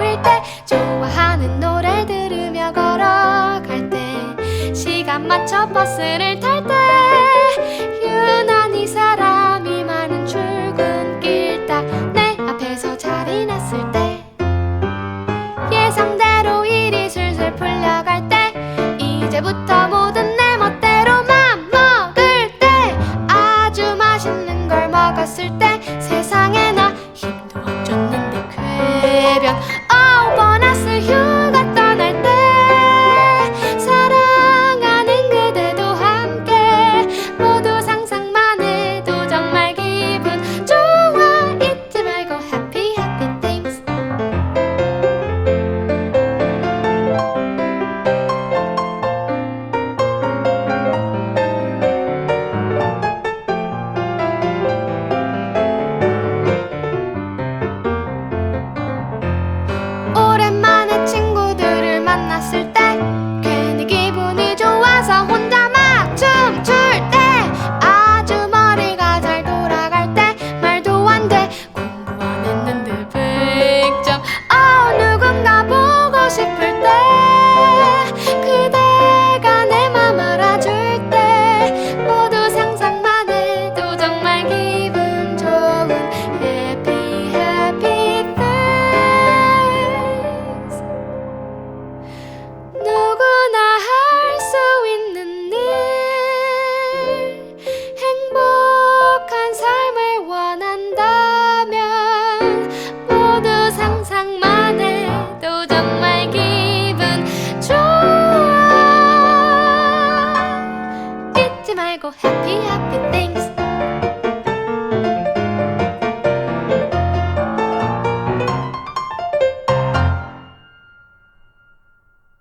보일 때 좋아하는 노래 들으며 걸어갈 때 시간 맞춰 버스를 탈때 I go happy, happy things.